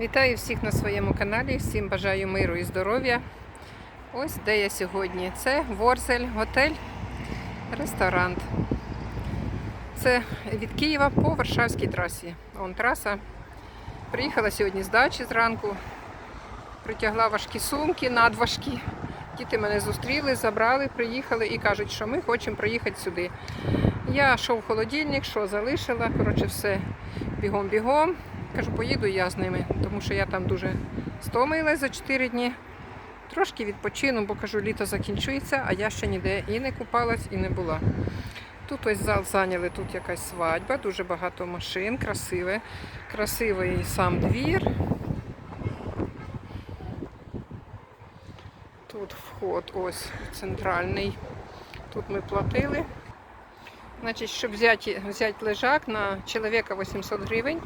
Вітаю всіх на своєму каналі, всім бажаю миру і здоров'я. Ось де я сьогодні. Це Ворзель, готель, ресторан. Це від Києва по Варшавській трасі. Вон траса. Приїхала сьогодні з дачі зранку. Притягла важкі сумки, надважкі. Діти мене зустріли, забрали, приїхали і кажуть, що ми хочемо приїхати сюди. Я що в холодильник, що залишила. Коротше, все бігом-бігом. Кажу, поїду я з ними, тому що я там дуже стомилась за 4 дні. Трошки відпочину, бо кажу, літо закінчується, а я ще ніде і не купалась, і не була. Тут ось зал зайняли, тут якась свадьба, дуже багато машин, красиве, красивий сам двір. Тут вход ось центральний. Тут ми платили. Значить, щоб взяти, взяти лежак на чоловіка 800 гривень.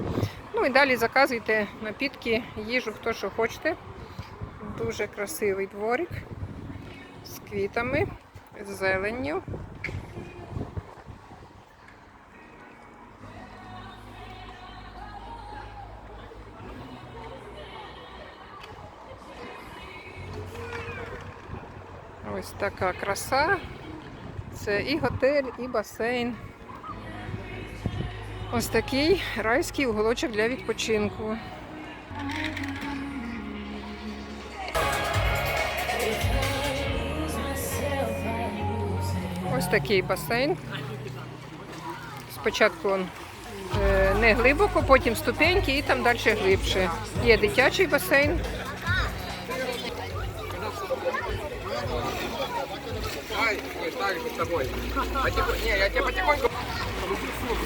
Ну і далі заказуйте напітки, їжу, хто що хочете. Дуже красивий дворик з квітами, з зеленню. Ось така краса. Це і готель, і басейн. Ось такий райський уголочок для відпочинку. Ось такий басейн. Спочатку він е, не глибоко, потім ступеньки і там далі глибше. Є дитячий басейн.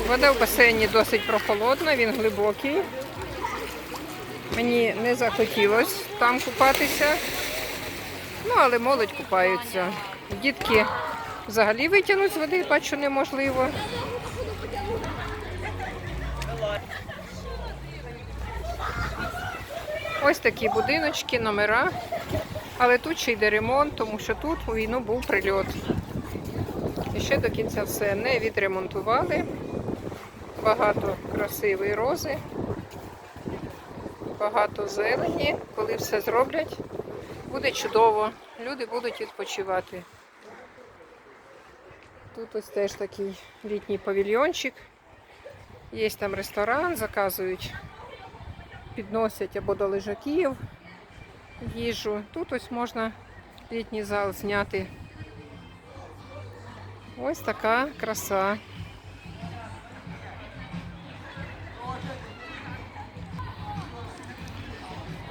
Вода в басейні досить прохолодна, він глибокий. Мені не захотілося там купатися. Ну, але молодь купаються. Дітки взагалі витягнуть з води, бачу, неможливо. Ось такі будиночки, номера. Але тут ще йде ремонт, тому що тут у війну був прильот. І ще до кінця все не відремонтували. Багато красивої рози, багато зелені. Коли все зроблять, буде чудово. Люди будуть відпочивати. Тут ось теж такий літній павільйончик. Є там ресторан, заказують, підносять або до лежаків їжу. Тут ось можна літній зал зняти. Ось така краса.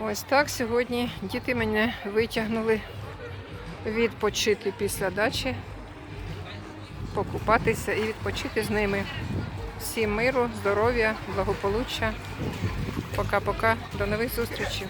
Ось так сьогодні діти мене витягнули відпочити після дачі, покупатися і відпочити з ними. Всім миру, здоров'я, благополуччя. Пока-пока. До нових зустрічей.